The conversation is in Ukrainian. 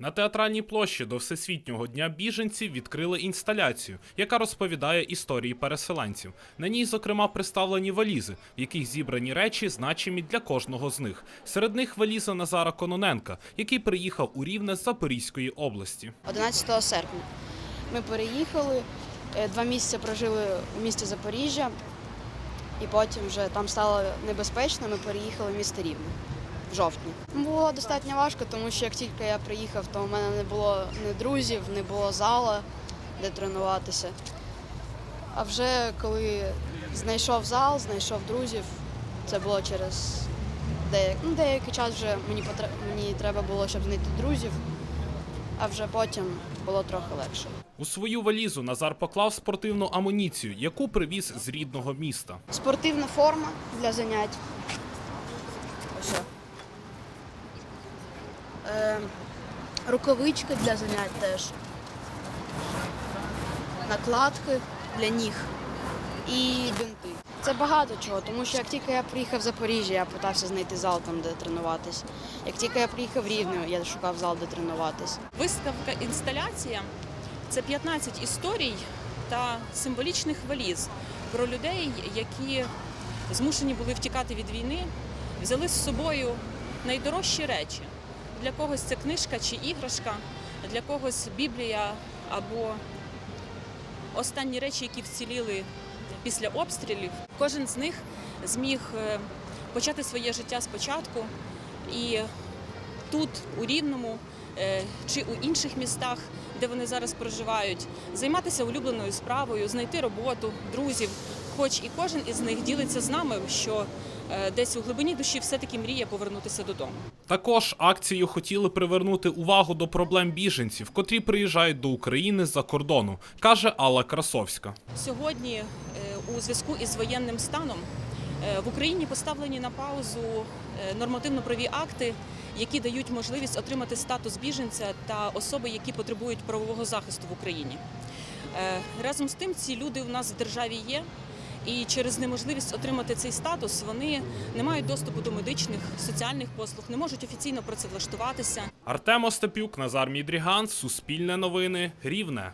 На театральній площі до Всесвітнього дня біженців відкрили інсталяцію, яка розповідає історії переселенців. На ній, зокрема, представлені валізи, в яких зібрані речі, значимі для кожного з них. Серед них валіза Назара Кононенка, який приїхав у Рівне з Запорізької області. 11 серпня. Ми переїхали, е, два місяці прожили у місті Запоріжжя, і потім вже там стало небезпечно, ми переїхали в місто Рівне в жовтні. Було достатньо важко, тому що як тільки я приїхав, то у мене не було ні друзів, не було зала, де тренуватися. А вже коли знайшов зал, знайшов друзів, це було через деяк... ну, деякий час вже мені, потре... мені треба було, щоб знайти друзів а вже потім було трохи легше. У свою валізу Назар поклав спортивну амуніцію, яку привіз з рідного міста. Спортивна форма для занять. Рукавички для занять теж. Накладки для ніг і бинти. Це багато чого, тому що як тільки я приїхав в Запоріжжя, я питався знайти зал там, де тренуватись. Як тільки я приїхав в Рівне, я шукав зал, де тренуватись. Виставка інсталяція це 15 історій та символічних валіз про людей, які змушені були втікати від війни, взяли з собою найдорожчі речі. Для когось це книжка чи іграшка, для когось Біблія або останні речі, які вціліли після обстрілів. Кожен з них зміг е, почати своє життя спочатку і тут, у Рівному е, чи у інших містах, де вони зараз проживають, займатися улюбленою справою, знайти роботу, друзів. Хоч і кожен із них ділиться з нами, що е, десь у глибині душі все-таки мріє повернутися додому. Також акцією хотіли привернути увагу до проблем біженців, котрі приїжджають до України з-за кордону, каже Алла Красовська. Сьогодні, е, у зв'язку із воєнним станом, е, в Україні поставлені на паузу нормативно-праві акти, які дають можливість отримати статус біженця та особи, які потребують правового захисту в Україні. Разом з тим, ці люди у нас в державі є. І через неможливість отримати цей статус вони не мають доступу до медичних соціальних послуг, не можуть офіційно працевлаштуватися. Артем Остапюк, Назар Мідріган, Суспільне новини, Рівне.